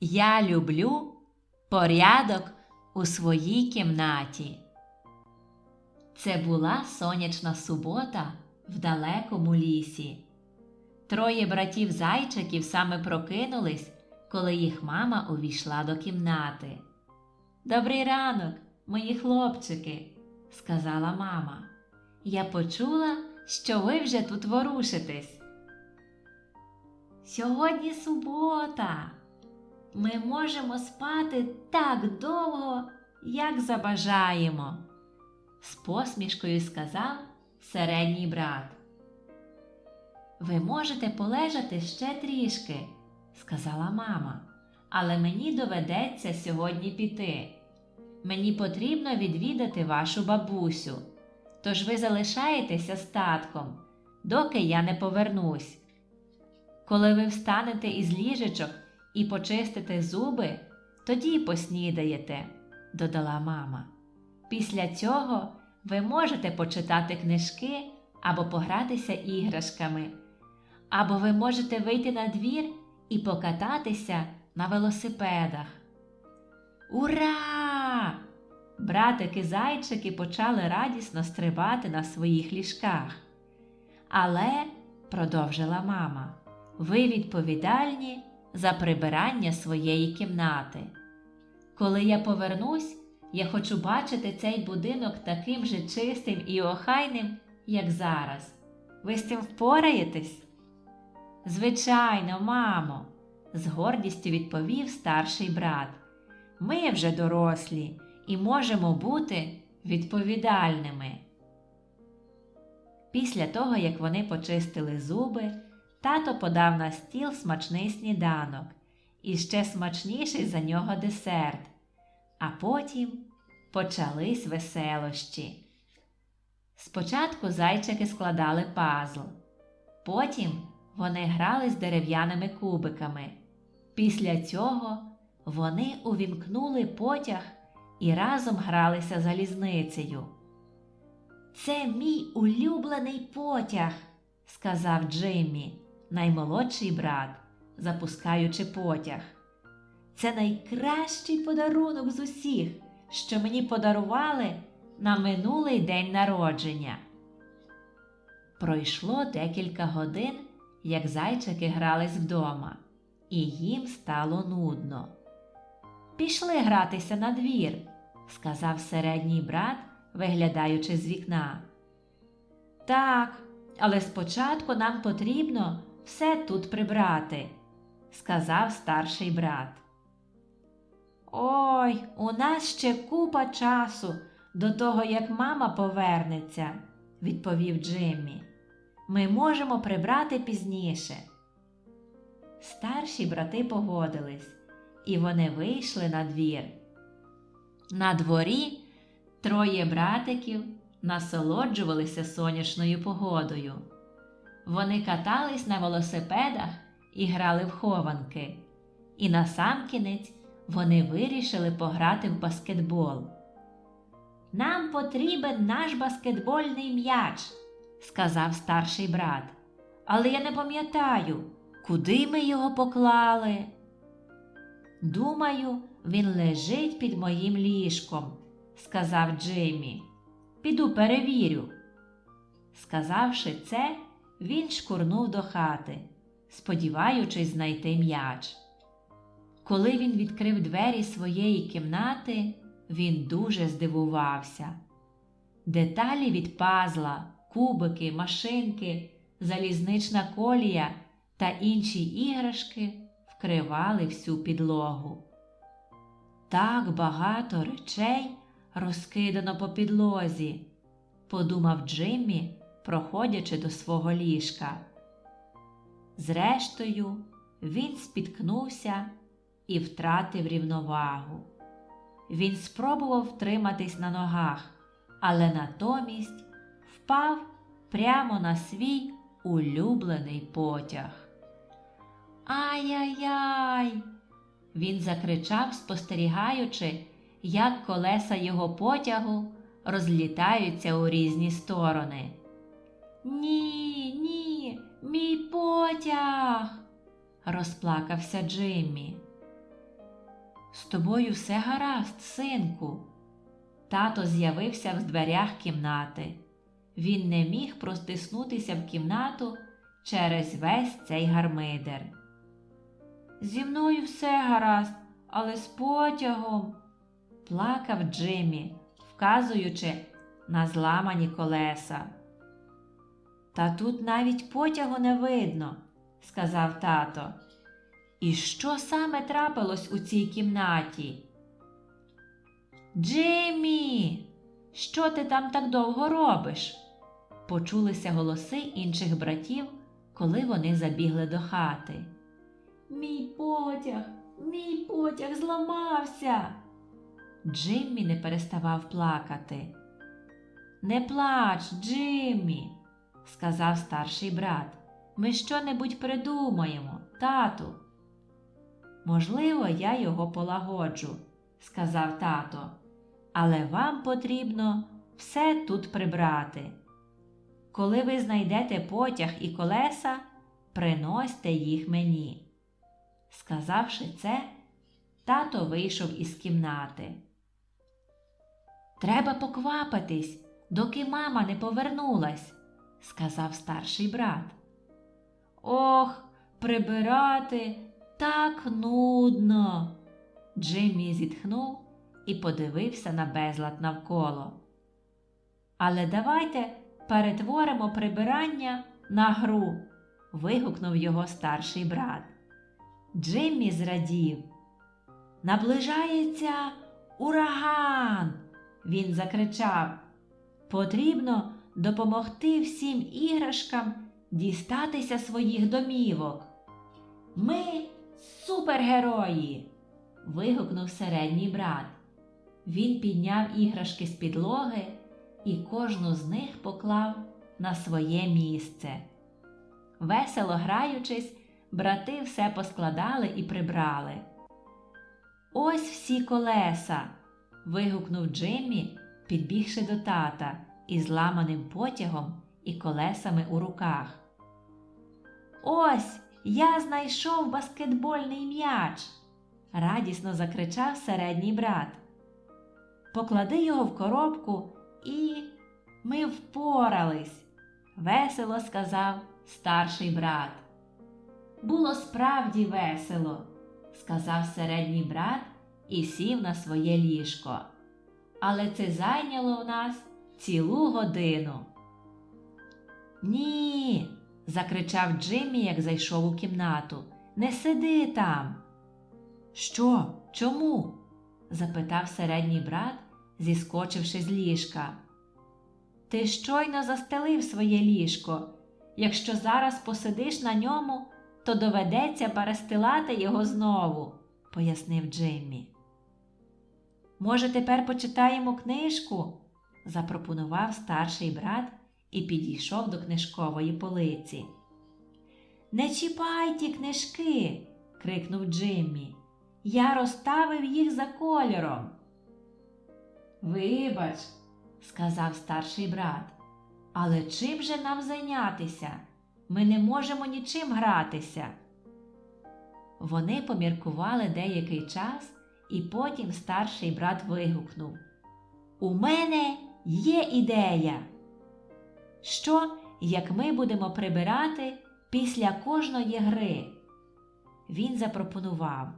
Я люблю порядок у своїй кімнаті. Це була сонячна субота в далекому лісі. Троє братів зайчиків саме прокинулись, коли їх мама увійшла до кімнати. Добрий ранок, мої хлопчики, сказала мама. Я почула, що ви вже тут ворушитесь. Сьогодні субота. Ми можемо спати так довго, як забажаємо, з посмішкою сказав середній брат. Ви можете полежати ще трішки, сказала мама, але мені доведеться сьогодні піти. Мені потрібно відвідати вашу бабусю, тож ви залишаєтеся з татком, доки я не повернусь. Коли ви встанете із ліжечок і почистите зуби, тоді поснідаєте, додала мама. Після цього ви можете почитати книжки або погратися іграшками, або ви можете вийти на двір і покататися на велосипедах. Ура! Братики зайчики почали радісно стрибати на своїх ліжках. Але, продовжила мама, ви відповідальні за прибирання своєї кімнати. Коли я повернусь, я хочу бачити цей будинок таким же чистим і охайним, як зараз. Ви з цим впораєтесь? Звичайно, мамо, з гордістю відповів старший брат. Ми вже дорослі і можемо бути відповідальними. Після того, як вони почистили зуби, тато подав на стіл смачний сніданок і ще смачніший за нього десерт, а потім почались веселощі. Спочатку зайчики складали пазл, потім вони грали з дерев'яними кубиками. Після цього вони увімкнули потяг і разом гралися залізницею. Це мій улюблений потяг, сказав Джиммі, наймолодший брат, запускаючи потяг. Це найкращий подарунок з усіх, що мені подарували на минулий день народження. Пройшло декілька годин, як зайчики грались вдома, і їм стало нудно. Пішли гратися на двір, сказав середній брат, виглядаючи з вікна. Так, але спочатку нам потрібно все тут прибрати, сказав старший брат. Ой, у нас ще купа часу до того, як мама повернеться, відповів Джиммі. Ми можемо прибрати пізніше. Старші брати погодились, і вони вийшли на двір. На дворі троє братиків насолоджувалися сонячною погодою. Вони катались на велосипедах і грали в хованки, і насамкінець вони вирішили пограти в баскетбол. Нам потрібен наш баскетбольний м'яч, сказав старший брат. Але я не пам'ятаю, куди ми його поклали. Думаю, він лежить під моїм ліжком, сказав Джиммі. Піду перевірю. Сказавши це, він шкурнув до хати, сподіваючись знайти м'яч. Коли він відкрив двері своєї кімнати, він дуже здивувався. Деталі від пазла, кубики, машинки, залізнична колія та інші іграшки вкривали всю підлогу. Так багато речей розкидано по підлозі, подумав Джиммі, проходячи до свого ліжка. Зрештою, він спіткнувся і втратив рівновагу. Він спробував втриматись на ногах, але натомість впав прямо на свій улюблений потяг. Ай-яй-яй! Він закричав, спостерігаючи, як колеса його потягу розлітаються у різні сторони. Ні, ні, мій потяг, розплакався Джиммі. З тобою все гаразд, синку. Тато з'явився в дверях кімнати. Він не міг простиснутися в кімнату через весь цей гармидер. Зі мною все гаразд, але з потягом, плакав Джиммі, вказуючи на зламані колеса. Та тут навіть потягу не видно, сказав тато. І що саме трапилось у цій кімнаті? Джиммі, що ти там так довго робиш? Почулися голоси інших братів, коли вони забігли до хати. Мій потяг, мій потяг зламався. Джиммі не переставав плакати. Не плач, Джиммі, сказав старший брат. Ми що-небудь придумаємо, тату. Можливо, я його полагоджу, сказав тато, але вам потрібно все тут прибрати. Коли ви знайдете потяг і колеса, приносьте їх мені. Сказавши це, тато вийшов із кімнати. Треба поквапитись, доки мама не повернулась, сказав старший брат. Ох, прибирати так нудно. Джиммі зітхнув і подивився на безлад навколо. Але давайте перетворимо прибирання на гру. вигукнув його старший брат. Джиммі зрадів. Наближається ураган. Він закричав. Потрібно допомогти всім іграшкам дістатися своїх домівок. Ми супергерої. вигукнув середній брат. Він підняв іграшки з підлоги і кожну з них поклав на своє місце. Весело граючись, брати все поскладали і прибрали. Ось всі колеса. вигукнув Джиммі, підбігши до тата із ламаним потягом і колесами у руках. Ось я знайшов баскетбольний м'яч. радісно закричав середній брат. Поклади його в коробку і ми впорались, весело сказав старший брат. Було справді весело, сказав середній брат і сів на своє ліжко. Але це зайняло в нас цілу годину. Ні, закричав Джиммі, як зайшов у кімнату. Не сиди там. Що? Чому? запитав середній брат, зіскочивши з ліжка. Ти щойно застелив своє ліжко. Якщо зараз посидиш на ньому, то доведеться перестилати його знову, пояснив Джиммі. Може, тепер почитаємо книжку? Запропонував старший брат і підійшов до книжкової полиці. Не чіпай ті книжки, крикнув Джиммі. Я розставив їх за кольором. Вибач, сказав старший брат, але чим же нам зайнятися? Ми не можемо нічим гратися. Вони поміркували деякий час, і потім старший брат вигукнув У мене є ідея. Що, як ми будемо прибирати після кожної гри? Він запропонував.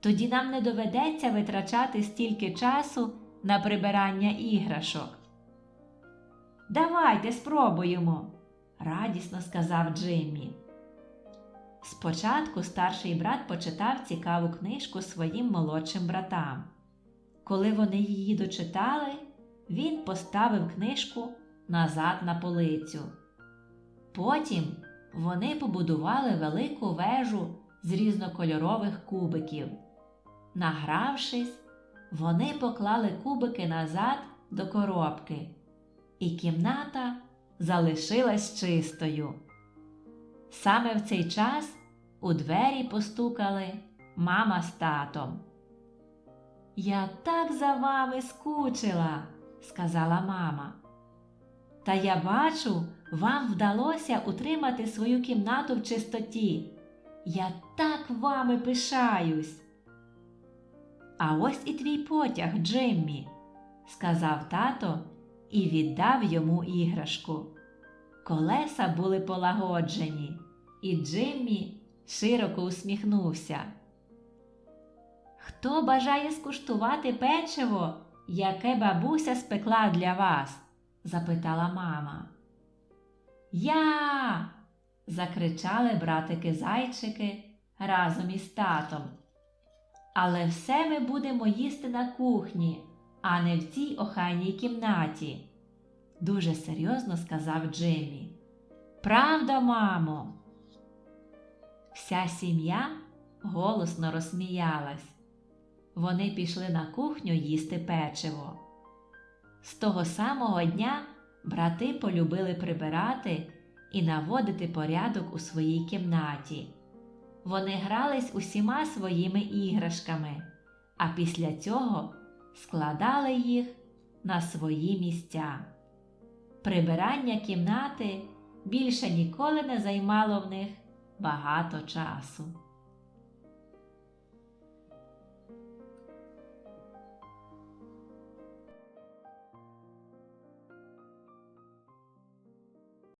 Тоді нам не доведеться витрачати стільки часу на прибирання іграшок. Давайте спробуємо, радісно сказав Джиммі. Спочатку старший брат почитав цікаву книжку своїм молодшим братам. Коли вони її дочитали, він поставив книжку назад на полицю. Потім вони побудували велику вежу з різнокольорових кубиків. Награвшись, вони поклали кубики назад до коробки, і кімната залишилась чистою. Саме в цей час у двері постукали мама з татом. Я так за вами скучила, сказала мама. Та я бачу, вам вдалося утримати свою кімнату в чистоті. Я так вами пишаюсь. А ось і твій потяг, Джиммі, сказав тато і віддав йому іграшку. Колеса були полагоджені, і Джиммі широко усміхнувся. Хто бажає скуштувати печиво, яке бабуся спекла для вас? запитала мама. Я. закричали братики зайчики разом із татом. Але все ми будемо їсти на кухні, а не в цій охайній кімнаті, дуже серйозно сказав Джиммі. Правда, мамо? Вся сім'я голосно розсміялась. Вони пішли на кухню їсти печиво. З того самого дня брати полюбили прибирати і наводити порядок у своїй кімнаті. Вони грались усіма своїми іграшками, а після цього складали їх на свої місця. Прибирання кімнати більше ніколи не займало в них багато часу.